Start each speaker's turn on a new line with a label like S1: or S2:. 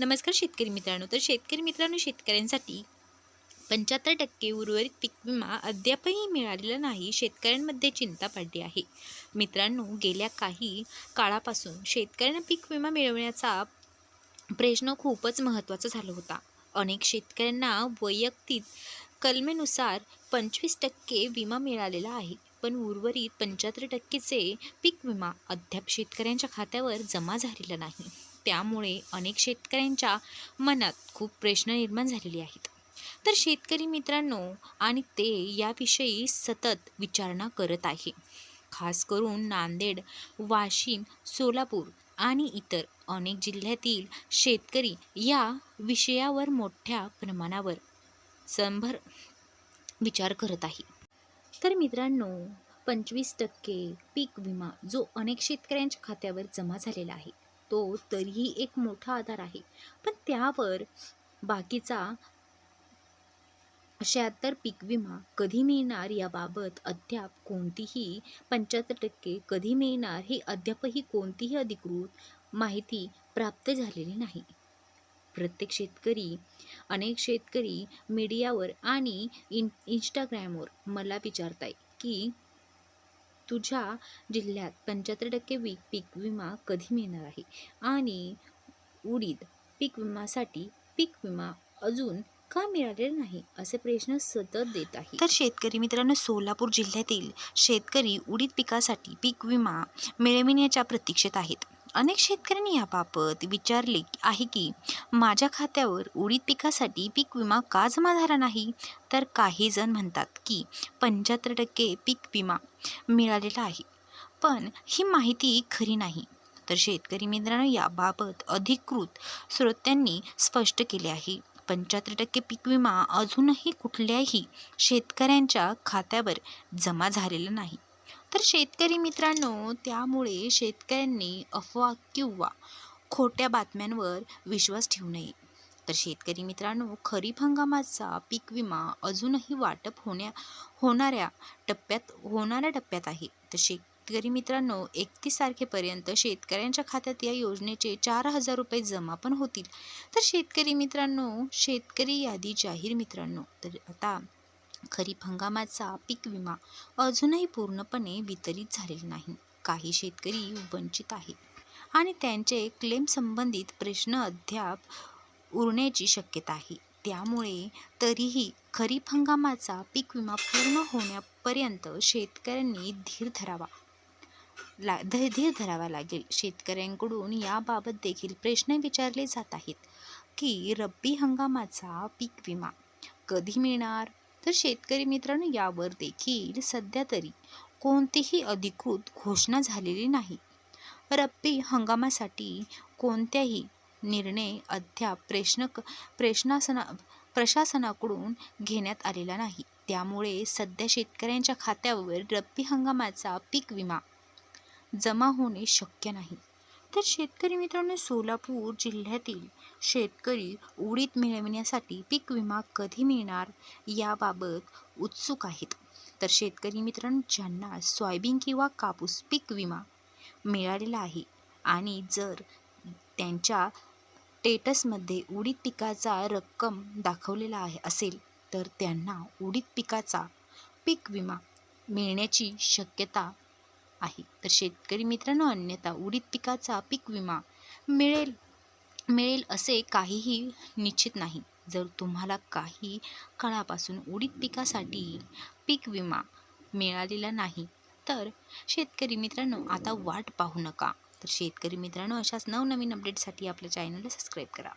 S1: नमस्कार शेतकरी मित्रांनो. तर शेतकरी मित्रांनो शेतकऱ्यांसाठी पंच्याहत्तर टक्के उर्वरित पीक विमा अद्यापही मिळालेला नाही शेतकऱ्यांमध्ये चिंता पडली आहे. मित्रांनो गेल्या काही काळापासून शेतकऱ्यांना पीक विमा मिळवण्याचा प्रश्न खूपच महत्त्वाचा झाला होता. अनेक शेतकऱ्यांना वैयक्तिक कलमेनुसार पंचवीस टक्के विमा मिळालेला आहे पण उर्वरित पंच्याहत्तर टक्केचे पीक विमा अद्याप शेतकऱ्यांच्या खात्यावर जमा झालेला नाही. त्यामुळे अनेक शेतकऱ्यांच्या मनात खूप प्रश्न निर्माण झालेले आहेत. तर शेतकरी मित्रांनो आणि ते याविषयी सतत विचारणा करत आहे. खास करून नांदेड वाशिम सोलापूर आणि इतर अनेक जिल्ह्यातील शेतकरी या विषयावर मोठ्या प्रमाणावर संभर विचार करत आहे. तर मित्रांनो पंचवीस टक्के पीक विमा जो अनेक शेतकऱ्यांच्या खात्यावर जमा झालेला आहे. तो तरीही एक मोठा आधार आहे. पण त्यावर बाकीचा शहात्तर पीक विमा कधी मिळणार याबाबत अद्याप कोणतीही पंच्याहत्तर टक्के कधी मिळणार हे अद्यापही कोणतीही अधिकृत माहिती प्राप्त झालेली नाही. प्रत्येक शेतकरी अनेक शेतकरी मीडियावर आणि इन इंस्टाग्रामवर मला विचारताय की तुझ्या जिल्ह्यात पंच्याहत्तर टक्के वी पीक विमा कधी मिळणार आहे? आणि उडीद पीक विमासाठी पीक विमा अजून का मिळालेला नाही? असे प्रश्न सतत देत आहे. तर शेतकरी मित्रांनो सोलापूर जिल्ह्यातील शेतकरी उडीद पिकासाठी पीक विमा मिळविण्याच्या प्रतीक्षेत आहेत. अनेक शेतकऱ्यांनी याबाबत विचारले आहे की माझ्या खात्यावर उडीद पिकासाठी पीक विमा का जमा झाला नाही? तर काही जण म्हणतात की पंच्याहत्तर टक्के पीक विमा मिळालेला आहे. पण ही माहिती खरी नाही. तर शेतकरी मित्रांनो याबाबत अधिकृत स्रोत्यांनी स्पष्ट केले आहे. पंच्याहत्तर टक्के पीक विमा अजूनही कुठल्याही शेतकऱ्यांच्या खात्यावर जमा झालेला नाही. तर शेतकरी मित्रांनो त्यामुळे शेतकऱ्यांनी अफवा किंवा खोट्या बातम्यांवर विश्वास ठेवू नये. तर शेतकरी मित्रांनो खरीप हंगामाचा पीक विमा अजूनही वाटप होण्या होणाऱ्या टप्प्यात होणाऱ्या टप्प्यात आहे. तर शेतकरी मित्रांनो एकतीस तारखेपर्यंत शेतकऱ्यांच्या खात्यात या योजनेचे चार हजार रुपये जमा पण होतील. तर शेतकरी मित्रांनो शेतकरी यादी जाहीर मित्रांनो. तर आता खरीप हंगामाचा पीक विमा अजूनही पूर्णपणे वितरित झालेला नाही. काही शेतकरी वंचित आहे आणि त्यांचे क्लेम संबंधित प्रश्न अद्याप उरण्याची शक्यता आहे. त्यामुळे तरीही खरीप हंगामाचा पीक विमा पूर्ण होण्यापर्यंत शेतकऱ्यांनी धीर धरावा ला धीर धरावा लागेल. शेतकऱ्यांकडून याबाबत देखील प्रश्न विचारले जात आहेत की रब्बी हंगामाचा पीक विमा कधी मिळणार? तर शेतकरी मित्रांनो यावर देखील सध्या तरी कोणतीही अधिकृत घोषणा झालेली नाही. रब्बी हंगामासाठी कोणत्याही निर्णय अद्याप प्रश्न प्रश्नासना प्रशासनाकडून घेण्यात आलेला नाही. त्यामुळे सध्या शेतकऱ्यांच्या खात्यावर रब्बी हंगामाचा पीक विमा जमा होणे शक्य नाही. तर शेतकरी मित्रांनो सोलापूर जिल्ह्यातील शेतकरी उडीद मिळविण्यासाठी पीक विमा कधी मिळणार याबाबत उत्सुक आहेत. तर शेतकरी मित्रांनो ज्यांना सोयाबीन किंवा कापूस पीक विमा मिळालेला आहे आणि जर त्यांच्या टेटसमध्ये उडीद पिकाचा रक्कम दाखवलेला आहे असेल तर त्यांना उडीद पिकाचा पीक विमा मिळण्याची शक्यता आहे. तर शेतकरी मित्रांनो अन्यथा उडीद पिकाचा पीक विमा मिळेल मिळेल असे काहीही निश्चित नाही. जर तुम्हाला काही काळापासून उडीद पिकासाठी पीक विमा मिळालेला नाही तर शेतकरी मित्रांनो आता वाट पाहू नका. तर शेतकरी मित्रांनो अशाच नवनवीन अपडेटसाठी आपल्या चॅनलला सबस्क्राईब करा.